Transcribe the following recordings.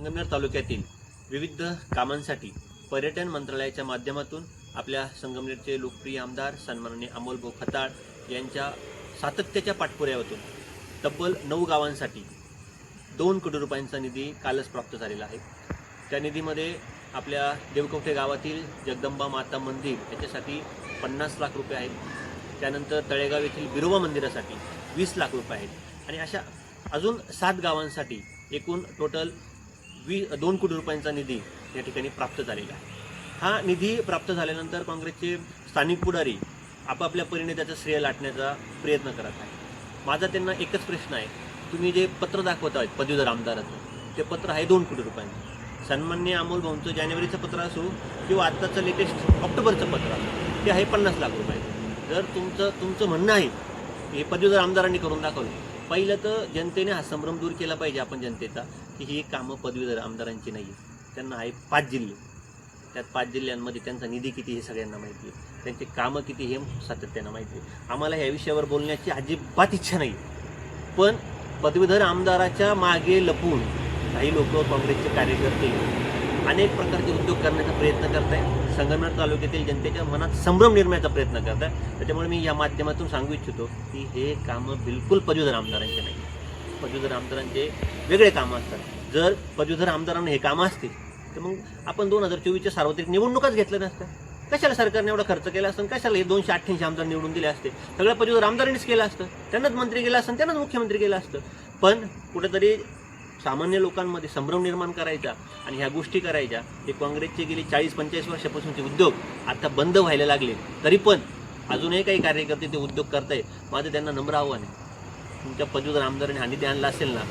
संगमनेर तालुक्यातील विविध कामांसाठी पर्यटन मंत्रालयाच्या माध्यमातून आपल्या संगमनेरचे लोकप्रिय आमदार सन्माननीय अमोल भाऊ खताळ यांच्या सातत्याच्या पाठपुराव्यातून तब्बल नऊ गावांसाठी दोन कोटी रुपयांचा निधी कालच प्राप्त झालेला आहे. त्या निधीमध्ये आपल्या देवकोठे गावातील जगदंबा माता मंदिर याच्यासाठी पन्नास लाख रुपये आहेत. त्यानंतर तळेगाव येथील बिरोबा मंदिरासाठी वीस लाख रुपये आहेत. आणि अशा अजून सात गावांसाठी एकूण टोटल वी दोन कोटी रुपयांचा निधी या ठिकाणी प्राप्त झालेला आहे. हा निधी प्राप्त झाल्यानंतर काँग्रेसचे स्थानिक पुढारी आपापल्या परीने त्याचं श्रेय लाटण्याचा प्रयत्न करत आहे माझा त्यांना एकच प्रश्न आहे. तुम्ही जे पत्र दाखवत आहेत पदवीधर आमदाराचं ते पत्र आहे दोन कोटी रुपयांचं. सन्मान्य अमोल भाऊंचं जानेवारीचं पत्र असो किंवा आत्ताचं लेटेस्ट ऑक्टोबरचं पत्र असो ते आहे पन्नास लाख रुपये. जर तुमचं तुमचं म्हणणं आहे हे पदवीधर आमदारांनी करून दाखवले पहिलं तर जनतेने हा संभ्रम दूर केला पाहिजे आपण जनतेचा की ही कामं पदवीधर आमदारांची नाही त्यांना आहे पाच जिल्हे. त्यात पाच जिल्ह्यांमध्ये त्यांचा निधी किती हे सगळ्यांना माहिती आहे. त्यांचे कामं किती हे सातत्यानं माहिती आहे. आम्हाला ह्या विषयावर बोलण्याची अजिबात इच्छा नाही पण पदवीधर आमदाराच्या मागे लपून काही लोक काँग्रेसचे कार्यकर्ते अनेक प्रकारचे उद्योग करण्याचा प्रयत्न करत आहेत संगमनेर तालुक्यातील जनतेच्या मनात संभ्रम निर्माणाचा प्रयत्न करत आहे त्याच्यामुळे मी या माध्यमातून सांगू इच्छितो की हे कामं बिलकुल पदवीधर आमदारांचे नाही. पदवीधर आमदारांचे वेगळे कामं असतात. जर पदवीधर आमदारांना हे कामं असतील तर मग आपण दोन हजार चोवीसच्या सार्वत्रिक निवडणुकाच घेतल्या नसत्या. कशाला सरकारने एवढा खर्च केला असतं? कशाला हे दोनशे अठ्ठ्याऐंशी आमदार निवडून दिले असते? सगळ्या पदवीधर आमदारांनीच केलं असतं. त्यांनाच मंत्री केलं असतं त्यांनाच मुख्यमंत्री केलं असतं. पण कुठेतरी सामान्य लोकांमध्ये संभ्रम निर्माण करायचा आणि ह्या गोष्टी करायच्या हे काँग्रेसचे गेली चाळीस पंचाळीस वर्षापासूनचे उद्योग आता बंद व्हायला लागले. तरी पण अजूनही काही कार्यकर्ते ते उद्योग करताय माझं त्यांना नम्र आव्हान आहे. तुमच्या पदवीधर आमदारांनी हानी आणला असेल ना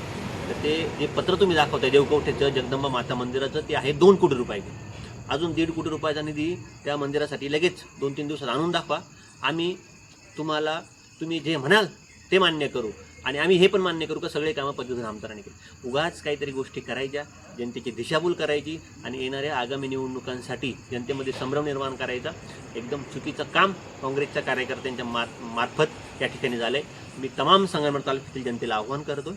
तर ते जे पत्र तुम्ही दाखवताय देवकवठेचं जगदंबा माता मंदिराचं ते आहे दोन कोटी रुपयाचे अजून दीड कोटी रुपयाचा निधी त्या मंदिरासाठी लगेच दोन तीन दिवसात आणून दाखवा. आम्ही तुम्हाला तुम्ही जे म्हणाल ते मान्य करू. आणि आम्ही हे पण मान्य करू का सगळे कामं पदवीधर आमदारांनी केली. उगाच काहीतरी गोष्टी करायच्या जनतेची दिशाभूल करायची आणि येणाऱ्या आगामी निवडणुकांसाठी जनतेमध्ये संभ्रम निर्माण करायचा. एकदम चुकीचं काम काँग्रेसच्या कार्यकर्त्यांच्या मार मार्फत या ठिकाणी झालं आहे मी तमाम संगमनेर तालुक्यातील जनतेला आव्हान करतो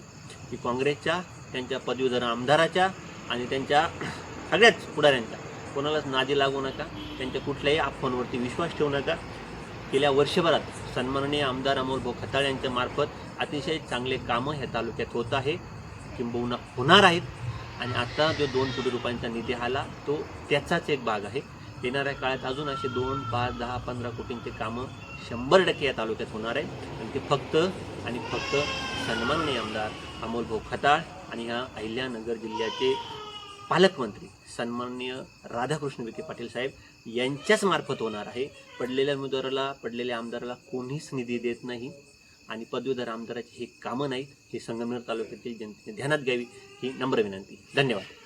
की काँग्रेसच्या त्यांच्या पदवीधर आमदाराच्या आणि त्यांच्या सगळ्याच पुढाऱ्यांच्या कोणालाच नादी लागू नका. त्यांच्या कुठल्याही अफवांवरती विश्वास ठेवू नका. गेल्या वर्षभरात सन्माननीय आमदार अमोल भाऊ खताळ यांच्या मार्फत अतिशय चांगले कामं ह्या तालुक्यात होत आहे. किंबहुना होणार आहेत. आणि आता जो दोन कोटी रुपयांचा निधी आला तो त्याचाच एक भाग आहे. येणाऱ्या काळात अजून असे दोन पाच दहा पंधरा कोटींचे कामं शंभर टक्के या तालुक्यात होणार आहे आणि ते फक्त आणि फक्त सन्माननीय आमदार अमोल भाऊ खताळ आणि ह्या अहिल्यानगर जिल्ह्याचे पालकमंत्री सन्माननीय राधाकृष्ण विखे पाटील साहेब यांच्याच मार्फत होणार आहे. पडलेल्या उमेदवाराला पडलेल्या आमदाराला कोणीच निधी देत नाही आणि पदवीधर आमदाराची हे कामं नाहीत हे संगमनेर तालुक्यातील जनतेने ध्यानात घ्यावी ही नम्र विनंती. धन्यवाद.